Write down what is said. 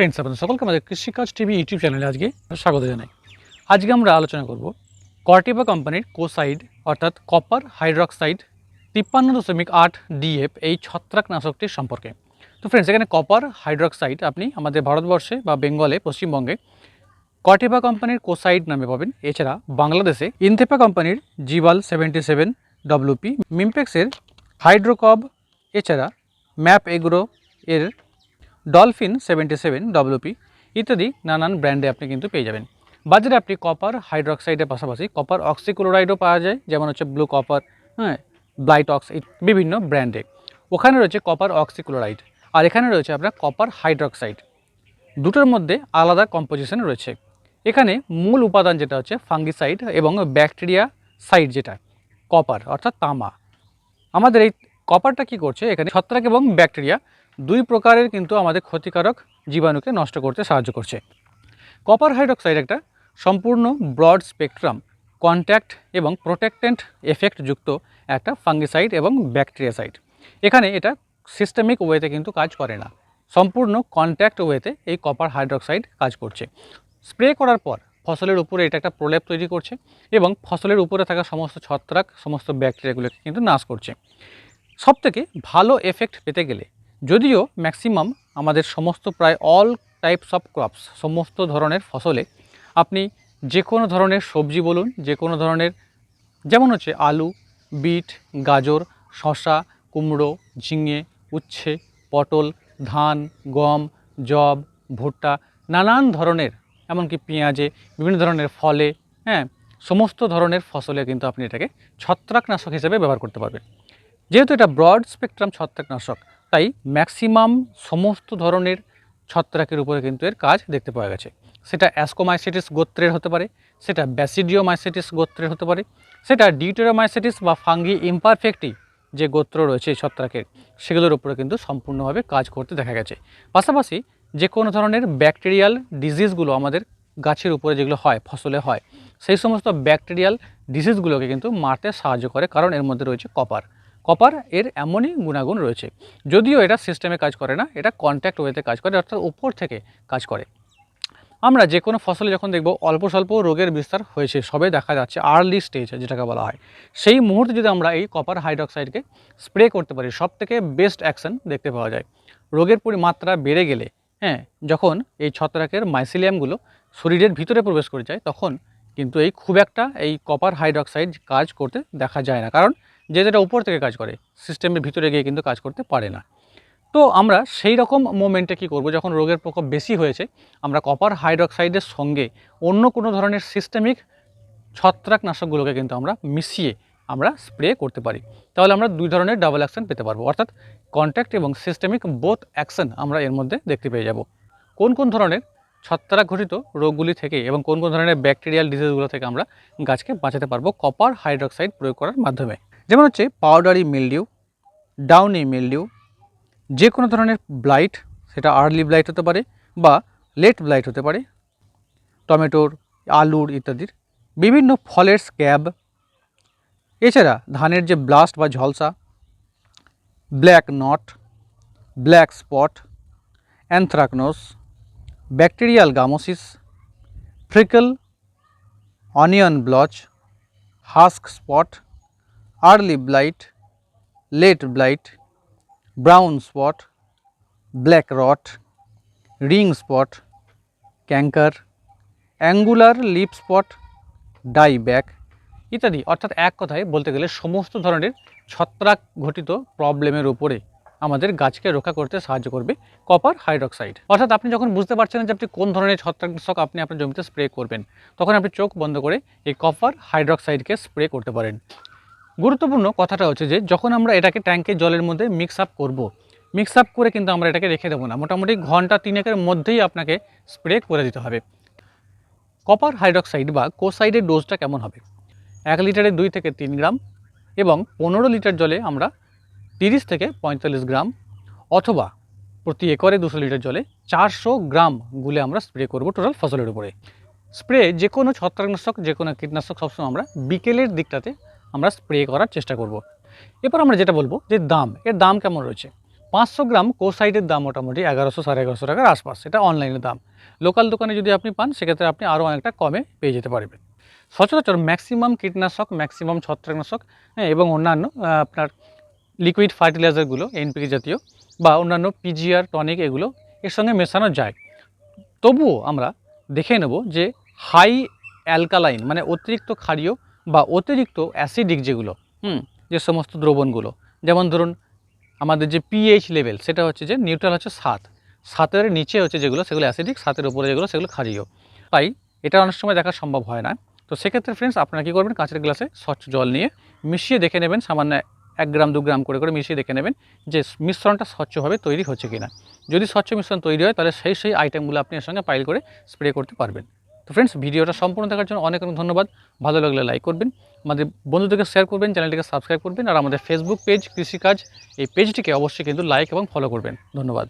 Friends আপনাদের সকলকে আমাদের কৃষিকাজ টিভি ইউটিউব চ্যানেলে আজকে স্বাগত জানাই। আজকে আমরা আলোচনা করব কর্টিভা কোম্পানির কোসাইড অর্থাৎ কপার হাইড্রক্সাইড তিপ্পান্ন দশমিক আট ডিএফ এই ছত্রাকনাশকটির সম্পর্কে। তো ফ্রেন্ডস এখানে কপার হাইড্রক্সাইড আপনি আমাদের ভারতবর্ষে বা বেঙ্গলে, পশ্চিমবঙ্গে কর্টিভা কোম্পানির কোসাইড নামে পাবেন। এছাড়া বাংলাদেশে ইনথেপা কোম্পানির জিবাল সেভেন্টি সেভেন ডব্লিউপি মিমপেক্সের হাইড্রোকব এছাড়া ম্যাপ এগ্রো এর ডলফিন সেভেন্টি সেভেন ডব্লিউপি ইত্যাদি নানান ব্র্যান্ডে আপনি কিন্তু পেয়ে যাবেন। বাজারে আপনি কপার হাইড্রক্সাইডের পাশাপাশি কপার অক্সিক্লোরাইডও পাওয়া যায়, যেমন হচ্ছে ব্লু কপার হ্যাঁ ব্লাইট অক্স বিভিন্ন ব্র্যান্ডে ওখানে রয়েছে কপার অক্সিক্লোরাইড আর এখানে রয়েছে আপনার কপার হাইড্রক্সাইড দুটোর মধ্যে আলাদা কম্পোজিশন রয়েছে। এখানে মূল উপাদান যেটা হচ্ছে ফাঙ্গিসাইড এবং ব্যাকটেরিয়া সাইড যেটা কপার অর্থাৎ তামা। আমাদের এই কপারটা কি করছে? এখানে ছত্রাক এবং ব্যাকটেরিয়া দুই প্রকারের কিন্তু আমাদের ক্ষতিকারক জীবাণুকে নষ্ট করতে সাহায্য করছে। কপার হাইড্রক্সাইড একটা সম্পূর্ণ ব্রড স্পেকট্রাম, কন্ট্যাক্ট এবং প্রোটেক্টেন্ট এফেক্ট যুক্ত একটা ফাঙ্গিসাইড এবং ব্যাকটেরিয়াসাইড। এখানে এটা সিস্টেমিক ওয়েতে কিন্তু কাজ করে না। সম্পূর্ণ কন্ট্যাক্ট ওয়েতে এই কপার হাইড্রক্সাইড কাজ করছে। স্প্রে করার পর ফসলের উপরে এটা একটা প্রলেপ তৈরি করছে এবং ফসলের উপরে থাকা সমস্ত ছত্রাক, সমস্ত ব্যাকটেরিয়াগুলোকে কিন্তু নাশ করছে। সবথেকে ভালো এফেক্ট পেতে গেলে যদিও ম্যাক্সিমাম আমাদের সমস্ত প্রায় অল টাইপস অফ ক্রপস সমস্ত ধরনের ফসলে আপনি যে কোনো ধরনের সবজি বলুন, যে কোনো ধরনের যেমন হচ্ছে আলু, বিট, গাজর, শসা, কুমড়ো, ঝিঙে, উচ্ছে, পটল, ধান, গম জব ভুট্টা, নানান ধরনের, এমনকি পেঁয়াজে বিভিন্ন ধরনের ফলে হ্যাঁ সমস্ত ধরনের ফসলে কিন্তু আপনি এটাকে ছত্রাকনাশক হিসেবে ব্যবহার করতে পারবেন। যেহেতু এটা ব্রড স্পেকট্রাম ছত্রাকনাশক তাই ম্যাক্সিমাম সমস্ত ধরনের ছত্রাকের উপরে কিন্তু এর কাজ দেখতে পাওয়া গেছে। সেটা অ্যাসকোমাইসিটিস গোত্রের হতে পারে, সেটা ব্যাসিডিওমাইসিটিস গোত্রের হতে পারে, সেটা ডিউটেরোমাইসিটিস বা ফাঙ্গি ইমপারফেক্টি যে গোত্র রয়েছে ছত্রাকের, সেগুলোর উপরে কিন্তু সম্পূর্ণভাবে কাজ করতে দেখা গেছে। পাশাপাশি যে কোনো ধরনের ব্যাকটেরিয়াল ডিজিজগুলো আমাদের গাছের উপরে যেগুলো হয়, ফসলে হয়, সেই সমস্ত ব্যাকটেরিয়াল ডিজিজগুলোকে কিন্তু মারতে সাহায্য করে, কারণ এর মধ্যে রয়েছে কপার। কপার এর এমনই গুণাগুণ রয়েছে। যদিও এটা সিস্টেমে কাজ করে না, এটা কন্ট্যাক্ট ওয়েতে কাজ করে, অর্থাৎ উপর থেকে কাজ করে। আমরা যে কোনো ফসলে যখন দেখব অল্প স্বল্প রোগের বিস্তার হয়েছে, সবে দেখা যাচ্ছে আর্লি স্টেজ যেটাকে বলা হয়। সেই মুহূর্তে যদি আমরা এই কপার হাইড্রক্সাইডকে স্প্রে করতে পারি সব থেকে বেস্ট অ্যাকশন দেখতে পাওয়া যায়। রোগের পরিমাত্রা বেড়ে গেলে হ্যাঁ যখন এই ছত্রাকের মাইসিলিয়ামগুলো শরীরের ভিতরে প্রবেশ করে যায়, তখন কিন্তু এই খুব একটা এই কপার হাইড্রক্সাইড কাজ করতে দেখা যায় না। কারণ যে যেটা উপর থেকে কাজ করে সিস্টেমের ভিতরে গিয়ে কিন্তু কাজ করতে পারে না। তো আমরা সেই রকম মোমেন্টে কী করব? যখন রোগের প্রকোপ বেশি হয়েছে, আমরা কপার হাইড্রক্সাইডের সঙ্গে অন্য কোনো ধরনের সিস্টেমিক ছত্রাকনাশকগুলোকে কিন্তু আমরা মিশিয়ে আমরা স্প্রে করতে পারি। তাহলে আমরা দুই ধরনের ডাবল অ্যাকশন পেতে পারব। অর্থাৎ কন্ট্যাক্ট এবং সিস্টেমিক বোথ অ্যাকশন আমরা এর মধ্যে দেখতে পেয়ে যাব। কোন কোন ধরনের ছত্রাক ঘটিত রোগগুলি থেকে এবং কোন কোন ধরনের ব্যাকটেরিয়াল ডিজিজগুলো থেকে আমরা গাছকে বাঁচাতে পারব? কপার হাইড্রক্সাইড প্রয়োগ করার মাধ্যমে। যেমন হচ্ছে পাউডারি মিলডিউ ডাউনি মিলডিউ যে কোনো ধরনের ব্লাইট সেটা আর্লি ব্লাইট হতে পারে বা লেট ব্লাইট হতে পারে, টমেটোর, আলুর ইত্যাদির, বিভিন্ন ফলের স্ক্যাব এছাড়া ধানের যে ব্লাস্ট বা ঝলসা black knot black spot anthracnose bacterial gummosis freckle onion blotch husk spot early blight late blight brown spot black rot ring spot canker angular leaf spot die back ইত্যাদি। অর্থাৎ এক কথায় বলতে গেলে সমস্ত ধরনের ছত্রাক ঘটিত প্রবলেমের উপরে আমাদের গাছকে রক্ষা করতে সাহায্য করবে কপার হাইড্রক্সাইড অর্থাৎ আপনি যখন বুঝতে পারছেন যে আপনি কোন ধরনের ছত্রাকনাশক আপনি আপনার জমিতে স্প্রে করবেন, তখন আপনি চোখ বন্ধ করে এই কপার হাইড্রক্সাইডকে স্প্রে করতে পারেন। গুরুত্বপূর্ণ কথাটা হচ্ছে যে, যখন আমরা এটাকে ট্যাঙ্কের জলের মধ্যে মিক্স আপ করব মিক্স আপ করে কিন্তু আমরা এটাকে রেখে দেবো না। মোটামুটি ঘণ্টা তিনেকের মধ্যেই আপনাকে স্প্রে করে দিতে হবে। কপার হাইড্রক্সাইড বা কোসাইডের ডোজটা কেমন হবে? এক লিটারে দুই থেকে তিন গ্রাম এবং পনেরো লিটার জলে আমরা তিরিশ থেকে পঁয়তাল্লিশ গ্রাম অথবা প্রতি একরে দুশো লিটার জলে চারশো গ্রাম গুলে আমরা স্প্রে করব টোটাল ফসলের উপরে। স্প্রে যে কোনো ছত্রাকনাশক, যে কোনো কীটনাশক সবসময় আমরা বিকেলের দিকটাতে আমরা স্প্রে করার চেষ্টা করব। এরপর আমরা যেটা বলব যে দাম, এর দাম কেমন রয়েছে? পাঁচশো গ্রাম কোসাইডের দাম মোটামুটি এগারোশো সাড়ে এগারোশো টাকার আশপাশ, এটা অনলাইনের দাম। লোকাল দোকানে যদি আপনি পান, সেক্ষেত্রে আপনি আরও অনেকটা কমে পেয়ে যেতে পারবেন। সচরাচর ম্যাক্সিমাম কীটনাশক ম্যাক্সিমাম ছত্রাকনাশক হ্যাঁ এবং অন্যান্য আপনার লিকুইড ফার্টিলাইজারগুলো এনপিকে জাতীয়, বা অন্যান্য পিজিআর টনিক এগুলো এর সঙ্গে মেশানো যায়। তবুও আমরা দেখে নেব যে হাই অ্যালকালাইন মানে অতিরিক্ত ক্ষারীয় বা অতিরিক্ত অ্যাসিডিক যেগুলো, হুম, যে সমস্ত দ্রবণগুলো, যেমন ধরুন আমাদের যে পিএইচ লেভেল সেটা হচ্ছে যে নিউট্রাল হচ্ছে সাত। সাতের নিচে হচ্ছে যেগুলো, সেগুলো অ্যাসিডিক সাতের উপরে যেগুলো, সেগুলো ক্ষারীয়। তাই এটা অনেক সময় দেখা সম্ভব হয় না। তো সেক্ষেত্রে ফ্রেন্ডস আপনারা কী করবেন, কাঁচের গ্লাসে স্বচ্ছ জল নিয়ে মিশিয়ে দেখে নেবেন, সামান্য এক গ্রাম, দু গ্রাম করে করে মিশিয়ে দেখে নেবেন যে মিশ্রণটা স্বচ্ছভাবে তৈরি হচ্ছে কিনা। যদি স্বচ্ছ মিশ্রণ তৈরি হয়, তাহলে সেই সেই আইটেমগুলো আপনি এর সঙ্গে পাইল করে স্প্রে করতে পারবেন। তো ফ্রেন্ডস ভিডিওটা সম্পূর্ণ দেখার জন্য অনেক অনেক ধন্যবাদ। ভালো লাগলে লাইক করবেন, আমাদের বন্ধুদেরকে শেয়ার করবেন চ্যানেলটিকে সাবস্ক্রাইব করবেন, আর আমাদের ফেসবুক পেজ কৃষিকাজ, এই পেজটিকে অবশ্যই কিন্তু লাইক এবং ফলো করবেন। ধন্যবাদ।